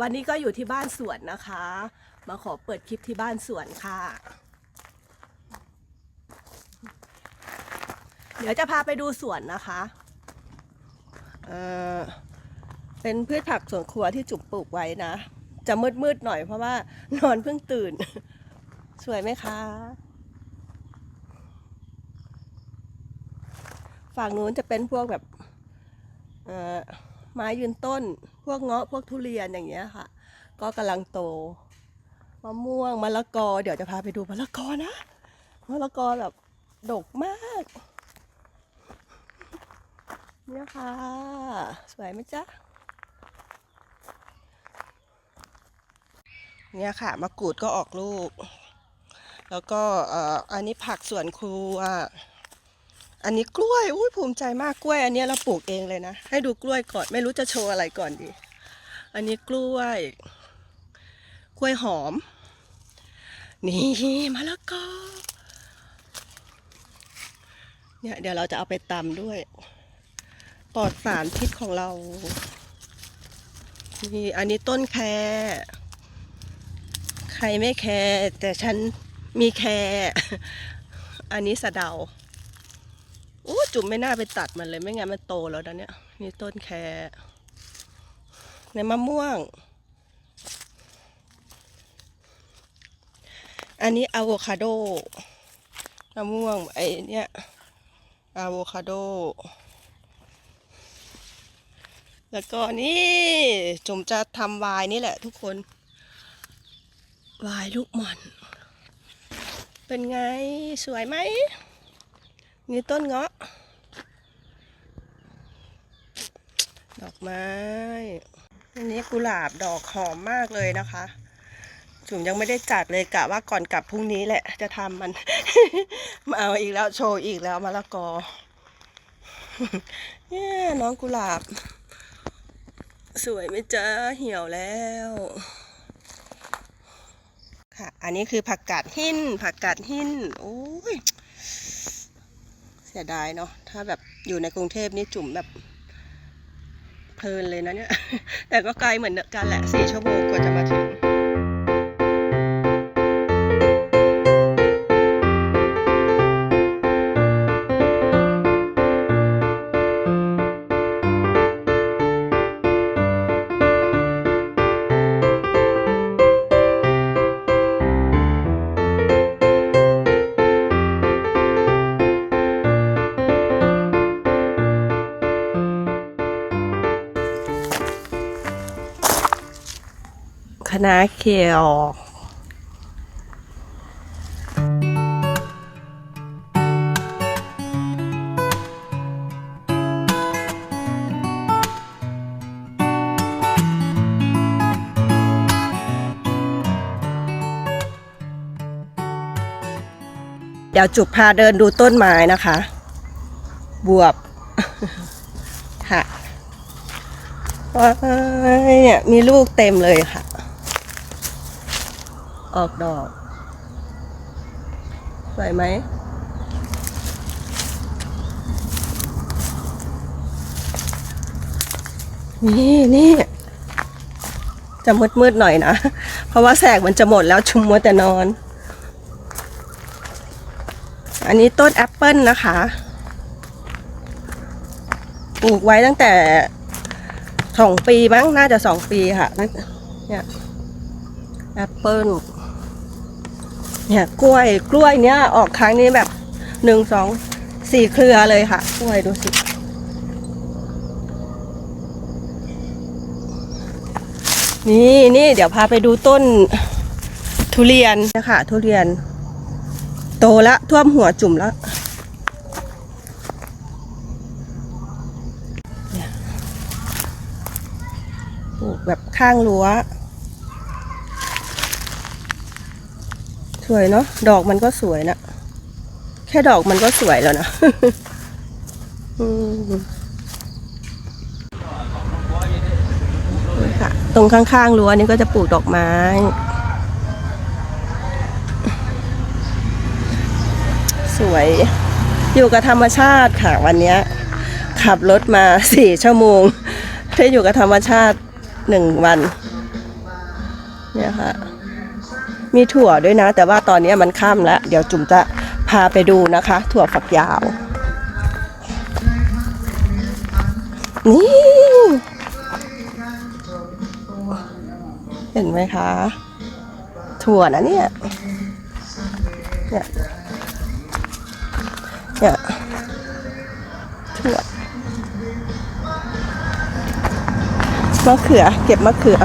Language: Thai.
วันนี้ก็อยู่ที่บ้านสวนนะคะ มาขอเปิดคลิปที่บ้านสวนค่ะ เดี๋ยวจะพาไปดูสวนนะคะเออเป็นพืชผักสวนครัวที่จุ่มปลูกไว้นะ จะมืดๆหน่อยเพราะว่านอนเพิ่งตื่น สวยไหมคะ ฝั่งนู้นจะเป็นพวกแบบ เออ ไม้ยืนต้น พวกเงาะพวกทุเรียนอย่างเงี้ยค่ะ ก็กำลังโตมะม่วงมะละกอ เดี๋ยวจะพาไปดูมะละกอนะมะละกอแบบดกมาก เนี่ยค่ะ สวยไหมจ๊ะ เนี่ยค่ะมะกรูดก็ออกลูก แล้วก็อันนี้ผักสวนครัว อันนี้กล้วยอุ้ยภูมิใจมากกล้วย อันนี้เราปลูกเองเลยนะ ให้ดูกล้วยก่อนไม่รู้จะโชว์อะไรก่อนดี อันนี้กล้วย กล้วยหอม นี่มะละกอเนี่ยเดี๋ยวเราจะเอาไปตำด้วย ปลอดสารพิษของเรา นี่อันนี้ต้นแครใครไม่แคร์แต่ฉันมีแคร์อันนี้สะเดา อ้จุ่มไม่น่าไปตัดมันเลยไม่งั้นมันโตแล้วนะเนี่ยนี่ต้นแครในมะม่วง อันนี้อะโวคาโดมะม่วงไอเนี่ยอะโวคาโด แล้วก็นี่จุ่มจะทำวายนี่แหละทุกคน วายลูกหม่อน เป็นไงสวยไหม นี่ต้นเงาะ ดอกไม้ อันนี้กุหลาบดอกหอมมากเลยนะคะ จุ๋มยังไม่ได้จัดเลยกะว่าก่อนกลับพรุ่งนี้แหละ จะทำมัน มาเอาอีกแล้วโชว์อีกแล้วมะละกอเนี่ยน้องกุหลาบ สวยไหมจ๊ะเหี่ยวแล้วค่ะ อันนี้คือผักกาดหิน ผักกาดหิน โอ้ย สียดายเนาะถ้าแบบอยู่ในกรุงเทพนี่จุ่มแบบเพลินเลยนะเนี่ย แต่ก็ไกลเหมือนกันแหละสี่ชั่วโมงกว่าจะมาถึง คณะเขียวเดี๋ยวจุบพาเดินดูต้นไม้นะคะ บวบ ค่ะว้าเนี่ยมีลูกเต็มเลยค่ะ ออกดอก สวยไหมนี่นี่จะมืดมืดหน่อยนะ เพราะว่าแสงมันจะหมดแล้วชุมมัวแต่นอน อันนี้ต้นแอปเปิลนะคะ ปลูกไว้ตั้งแต่สองปีมั้ง น่าจะสองปีค่ะเนี่ยแอปเปิล เนี่ยกล้วยกล้วยเนี้ยออกครั้งนี้แบบหนึ่งสองสี่เครือเลยค่ะ กล้วยดูสินี่นี่เดี๋ยวพาไปดูต้นทุเรียนนะคะทุเรียน โตแล้วท่วมหัวจุ่มแล้วปลูกแบบข้างรั้ว สวยเนาะดอกมันก็สวยนะแค่ดอกมันก็สวยแล้วนะนี่ค่ะตรงข้างๆรั้วนี่ก็จะปลูกดอกไม้ สวย อยู่กับธรรมชาติค่ะวันนี้ขับรถมาสี่ชั่วโมงได้อยู่กับธรรมชาติหนึ่งวัน เนี่ยค่ะ มีถั่วด้วยนะ แต่ว่าตอนนี้มันค่ำแล้ว เดี๋ยวจุ๋มจะพาไปดูนะคะ ถั่วฝักยาว นี่ เห็นไหมคะ ถั่วนะเนี่ย เนี่ย เนี่ยถั่วมะเขือ เก็บมะเขือ